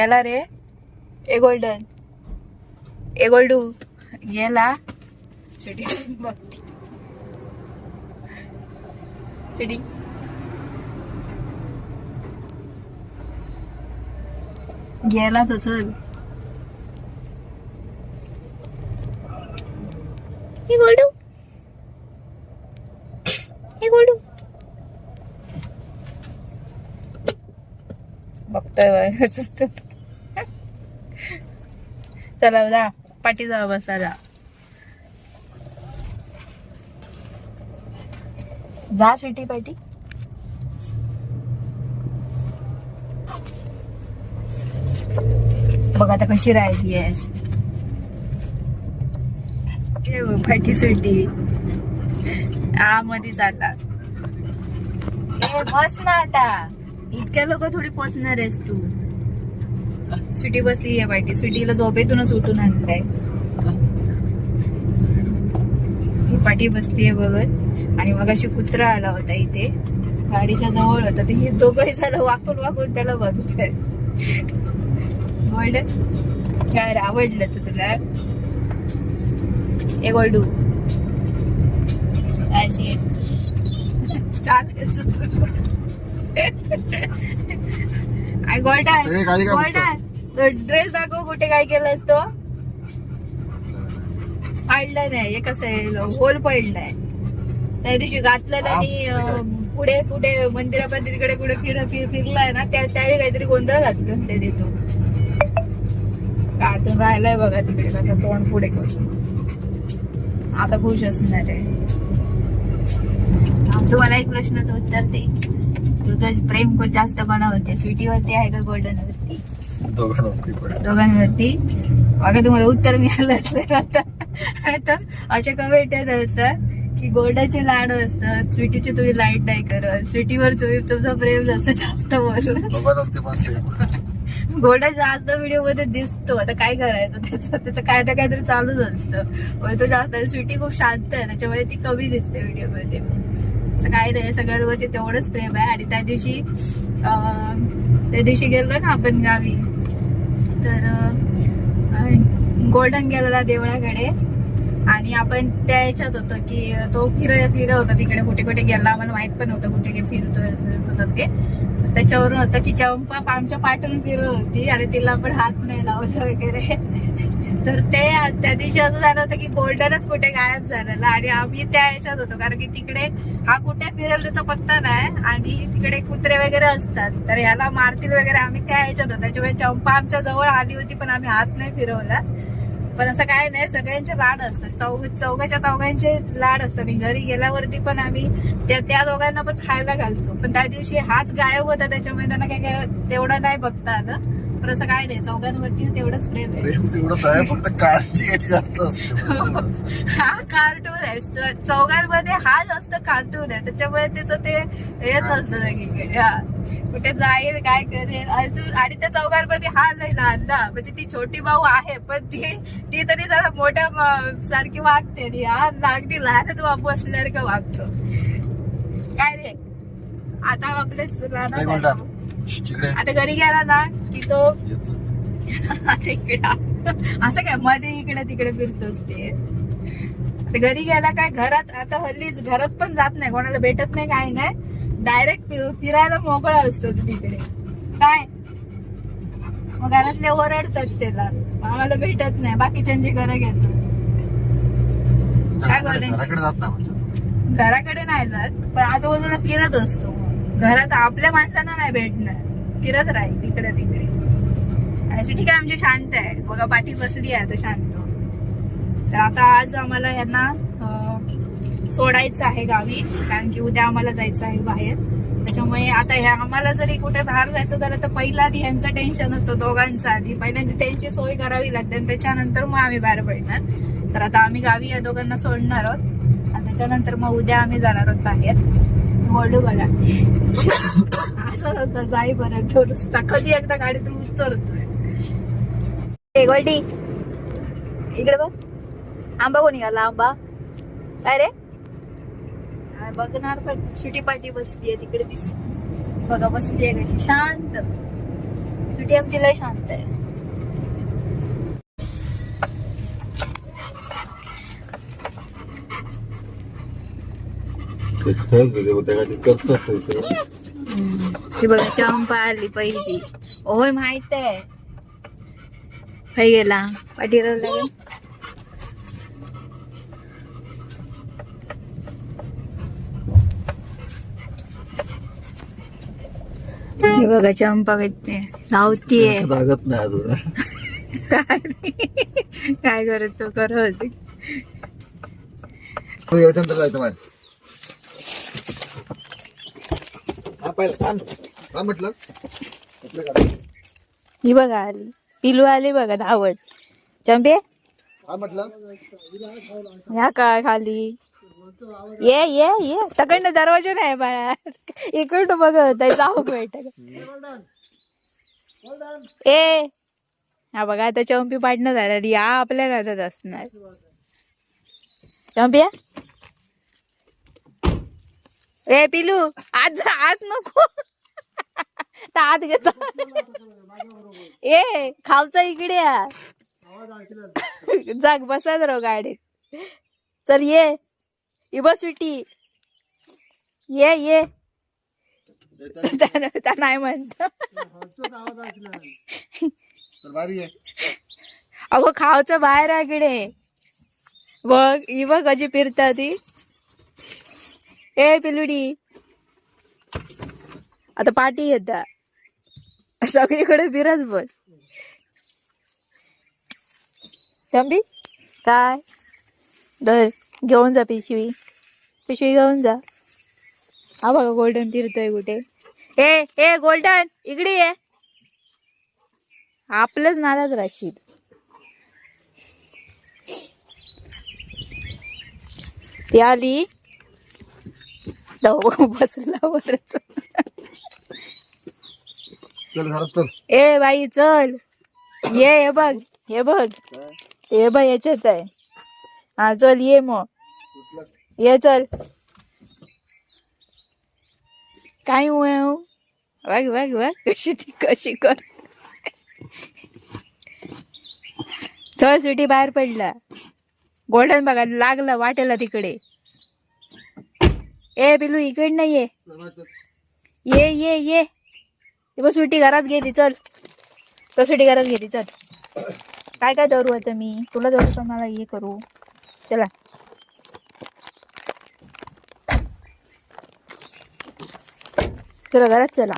गेला रे. ए गोल्डन. ए गोल्डू गेला. चिडी. बघ चिडी. गेला तो चल. हे गोल्डू. हे गोल्डू. बघतोय बाय चला जा पाठी जा बसा जा जा शेटी पाठी. बघ आता कशी राहिली आहेस. फाटी सुटी आ मध्ये जातात बस ना आता. इतक्या लोक थोडी पोचणार आहेस तू. सुटी बसली आहे पाठी सुटीला झोपेतूनच उठून आणलाय. पाठी बसली आहे बघत. आणि मग अशी कुत्रा आला होता इथे. गाडीच्या जवळ होता. ते दोघंही झालं वाकून वाकून त्याला बघतोय. गोल्डन काय आवडलं तर तुला. ए गोल्डू. ए, गाडी का गोल्डन तो ड्रेस दाखव कुठे काय केलंस तो. काढलं नाही हे कसं आहे होल पडलाय त्या दिवशी घातलेलं आणि पुढे कुठे मंदिरापर्यंत तिकडे कुठे फिर फिर फिरलाय ना त्या त्यावेळी काहीतरी गोंधळ घातलं ते. देतो कार्टून राहिलाय बघा तिकडे कसं तोंड पुढे करून. आता खुश असणार आहे. तुम्हाला एक प्रश्नाचं उत्तर दे. तुझं प्रेम खूप जास्त कोणावरती स्वीटीवरती आहे का गोल्डन वरती दोघांवरती बघा तुम्हाला उत्तर मिळालं असेल आता. आता अशा कमेंट येत असतात की गोल्डाचे लाड असतात स्वीटीचे तुम्ही लाइट नाही करत स्वीटीवर तुम्ही तुमचं प्रेम जास्त जास्त बोलून जास्त व्हिडिओमध्ये दिसतो. आता काय करायचं? त्याचं त्याचं काय ना काहीतरी चालूच असतं. तो जास्त स्वीटी खूप शांत आहे. त्याच्यामुळे ती कमी दिसते व्हिडिओमध्ये. असं काय नाही. सगळ्यांवरती तेवढंच प्रेम आहे. आणि त्या दिवशी अं, त्या दिवशी गेलो ना आपण गावी. तर गोल्डन गेलेला देवळाकडे. आणि आपण त्या याच्यात होतो की तो फिर फिरत होता तिकडे कुठे कुठे गेला आम्हाला माहीत पण होतं कुठे फिरतोय फिरत ते. त्याच्यावरून होतं की चंपा आमच्या पाठून फिरत होती आणि तिला पण हात नाही लावला वगैरे. तर ते त्या दिवशी असं झालं होतं की गोल्डनच कुठे गायब झालेला. आणि आम्ही त्या याच्यात होतो कारण की तिकडे हा कुठे फिरेल त्याचा पत्ता नाही आणि तिकडे कुत्रे वगैरे असतात. तर याला मारतील वगैरे आम्ही त्या याच्यात होतो. त्याच्यामुळे चंपा आमच्या जवळ आली होती पण आम्ही हात नाही फिरवला. पण असं काय नाही सगळ्यांचे लाड असतात. चौघ चौघाच्या चौघांचे लाड असतात. मी घरी गेल्यावरती पण आम्ही त्या त्या दोघांना पण खायला घालतो. पण त्या दिवशी हाच गायब होता. त्याच्यामुळे त्यांना काय काय तेवढं नाही बघता आलं. पण असं काय नाही चौघांवरती तेवढंच प्रेम आहे. प्रेम तेवढंच आहे फक्त काळजी याची जास्त असते. हा कार्टून आहे. चौघांमध्ये हा जास्त कार्टून आहे. त्याच्यामुळे त्याचं ते हेच असतं सगळीकडे हा. कुठे जाईल काय करेल अजून आणि त्या चौघांमध्ये हा नाही लहान ना. म्हणजे ती छोटी भाऊ आहे पण ती ती तरी जरा मोठ्या सारखी वागते आणि हा अगदी लहानच बाबू असल्यासारखं वागतो. काय रे? आता आपलेच राहणार तिकडे आता घरी गेला ना की तो तिकडे असं काय? मध्ये इकडे तिकडे फिरतोच ते. आता घरी गेला काय? घरात आता हल्लीच घरात पण जात नाही. कोणाला भेटत नाही काय नाही. डायरेक्ट फिरायला मोकळा असतो तो तिकडे. काय? मग घरातले ओरडतात त्याला. आम्हाला भेटत नाही. बाकीच्यांची घरं घेतो. काय घराकडे जात नाही घराकडे नाही जात. पण आजूबाजूला फिरत असतो. घरात आपल्या माणसांना नाही भेटणार. फिरत राहील तिकडे तिकडे. आणि ठीक आहे आमची शांत आहे. बघा पाठी बसली आहे तर शांत. तर आता आज आम्हाला यांना सोडायचं आहे गावी कारण की उद्या आम्हाला जायचं आहे बाहेर. त्याच्यामुळे आता ह्या आम्हाला जरी कुठे बाहेर जायचं झालं तर पहिला आधी ह्यांचं टेन्शन असतं दोघांचं आधी. पहिल्यांदा त्यांची सोय करावी लागते आणि त्याच्यानंतर मग आम्ही बाहेर पडणार. तर आता आम्ही गावी या दोघांना सोडणार आहोत. आणि त्याच्यानंतर मग उद्या आम्ही जाणार आहोत बाहेर. बोलू बघा. असं होतं जाईपर्यंत नुसता. कधी एकदा गाडीतून उतरतोय. गोल्डी इकडे बघ. आंबा कोणी घाला आंबा? काय रे? बघणार पण. सुटी पाटी बसली आहे तिकडे दिस बघा बसली आहे कशी. शांत. सुटी आमची लय शांत आहे. ते बघा चंपा आली पहिली. होय माहीत आहे. खाई गेला पाठीवर लागेल हे बघा चंपा किती लावतीये. लागत नाही अजून. काय काय करत तो करत होती तू याच्यानंतर जायचं माहीत हा पहिला थांब. थांब म्हटलं. कुठलं गाडी? ही बघा आली. पिलू आली बघा धावत. चंपे? हा म्हटलं. ह्या काय खाली. ये ये ये. सगळं दरवाजा नाही बाळा. इकडं आहे, जाऊ भेट ए हा बघा आता चंपी पाडणं झालं या आपल्या राहतात असणार. चंपिया ए पिलू आज आत आज नको. तर आत घेत. ए खालचा इकडे या. जाग बसत राव गाडीत. चल ये. इ बस विटी. ये ये. नाही म्हणत. अगो खावचं बाहेर आहे इकडे. बघ इ बघ कशी फिरता ती. ए पिलुडी आता पाठी येता सगळीकडे फिरत बस शंभी काय दर घेऊन जा पिशवी पिशवी घेऊन जा हा बघा गोल्डन फिरतोय कुठे ए ए गोल्डन इकडे ये आपलंच नादात राशील ती आली चल घरात चल. ए बाई चल. ये हे बघ हे बघ. हे बघ याच्यात आहे. हा चल ये मग. ये चल. काय हो? बघ बघ बघ कशी ती कशी कर. चल सुटी बाहेर पडला. गोल्डन बघा लागला वाटेला तिकडे. ए पिलू इकडनं ये ये ये. ये ती सुटी घरात गेली चल. तो सुटी घरात गेली चल. काय काय धरू आता मी? तुला धरू तर मला? हे करू. चला. चला घरात चला.